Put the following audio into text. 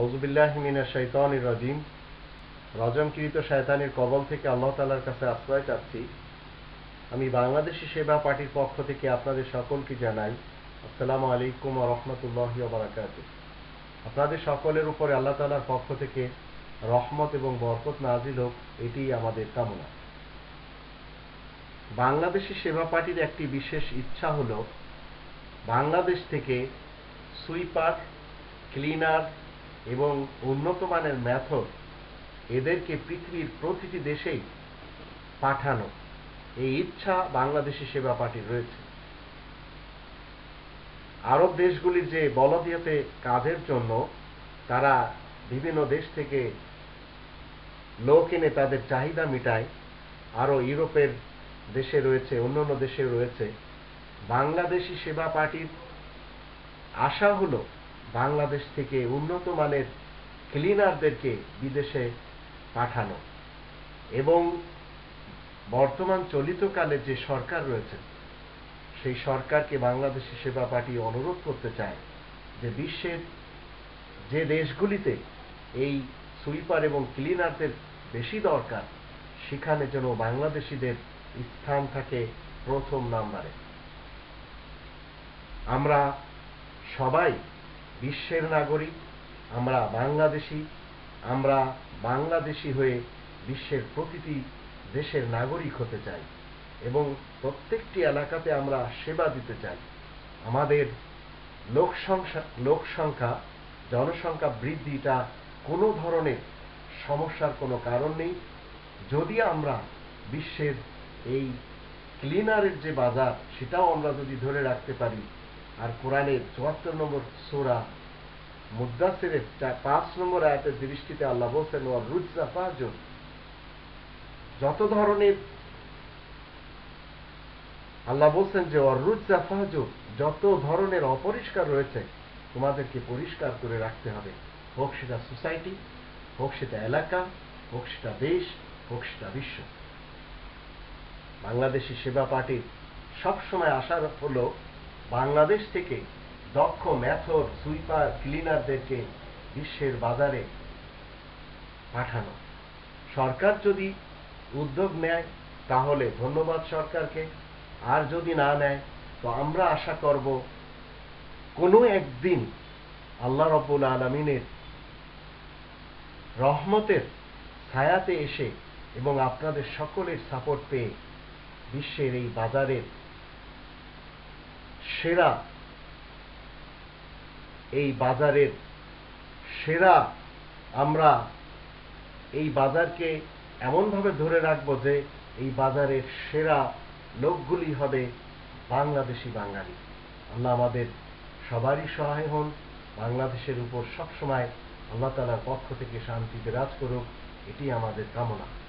আউজুবিল্লাহ মিনা শৈতান রাজিম। রজমকৃত শয়তানের কবল থেকে আল্লাহ তালার কাছে আশ্রয় চাচ্ছি। আমি বাংলাদেশি সেবা পার্টির পক্ষ থেকে আপনাদের সকলকে জানাই, আসসালামু আলাইকুম রহমতুল্লাহ বারাকাত আপনাদের সকলের উপরে আল্লাহ তালার পক্ষ থেকে রহমত এবং বরকত নাজিল হোক এটি আমাদের কামনা। বাংলাদেশি সেবা পার্টির একটি বিশেষ ইচ্ছা হল, বাংলাদেশ থেকে সুইপার, ক্লিনার এবং উন্নত মানের ম্যাথড এদেরকে পৃথিবীর প্রতিটি দেশেই পাঠানো। এই ইচ্ছা বাংলাদেশি সেবা পার্টির রয়েছে। আরব দেশগুলির যে বলদিয়াতে কাজের জন্য তারা বিভিন্ন দেশ থেকে লোক এনে তাদের চাহিদা মিটায়, আরও ইউরোপের দেশে রয়েছে, অন্যান্য দেশে রয়েছে। বাংলাদেশি সেবা পার্টির আশা হলো বাংলাদেশ থেকে উন্নত মানের ক্লিনারদেরকে বিদেশে পাঠানো এবং বর্তমান চলিতকালে যে সরকার রয়েছে, সেই সরকারকে বাংলাদেশি সেবা পার্টি অনুরোধ করতে চায় যে বিশ্বের যে দেশগুলিতে এই সুইপার এবং ক্লিনারদের বেশি দরকার, সেখানে যেন বাংলাদেশিদের স্থান থাকে প্রথম নাম্বারে। আমরা সবাই বিশ্বের নাগরিক, আমরা বাংলাদেশি আমরা বাংলাদেশি হয়ে বিশ্বের প্রতিটি দেশের নাগরিক হতে চাই এবং প্রত্যেকটি এলাকাতে আমরা সেবা দিতে চাই। আমাদের লোক সংখ্যা লোক সংখ্যা, জনসংখ্যা বৃদ্ধিটা কোনো ধরনের সমস্যার কোনো কারণ নেই। যদি আমরা বিশ্বের এই ক্লিনারের যে বাজার, সেটাও আমরা যদি ধরে রাখতে পারি আর কোরআনের চুয়াত্তর নম্বর সোরা মুদাসিরের পাঁচ নম্বর আয়াতের দৃষ্টিতে আল্লাহ বলছেন ও রুজা ফাজুর। যত ধরনের আল্লাহ বলছেন যে অরুজা ফাজুর, যত ধরনের অপরিষ্কার রয়েছে, তোমাদেরকে পরিষ্কার করে রাখতে হবে। হোক সেটা সোসাইটি, হোক সেটা এলাকা, হোক সেটা দেশ, হোক সেটা বিশ্ব। বাংলাদেশি সেবা পার্টির সবসময় আশা হলো বাংলাদেশ থেকে দক্ষ ম্যাথর সুইপার ক্লিনারদেরকে বিশ্বের বাজারে পাঠানো। সরকার যদি উদ্যোগ নেয়, তাহলে ধন্যবাদ সরকারকে। আর যদি না নেয়, তো আমরা আশা করব কোনো একদিন আল্লাহ রব্বুল আলমিনের রহমতের ছায়াতে এসে এবং আপনাদের সকলের সাপোর্ট পেয়ে বিশ্বের এই বাজারের সেরা এই বাজারের সেরা আমরা এই বাজারকে এমনভাবে ধরে রাখব যে এই বাজারের সেরা লোকগুলি হবে বাংলাদেশি বাঙালি। আল্লাহ আমাদের সবারই সহায় হন, বাংলাদেশের উপর সবসময় আল্লাহ তালার পক্ষ থেকে শান্তি বিরাজ করুক, এটি আমাদের কামনা।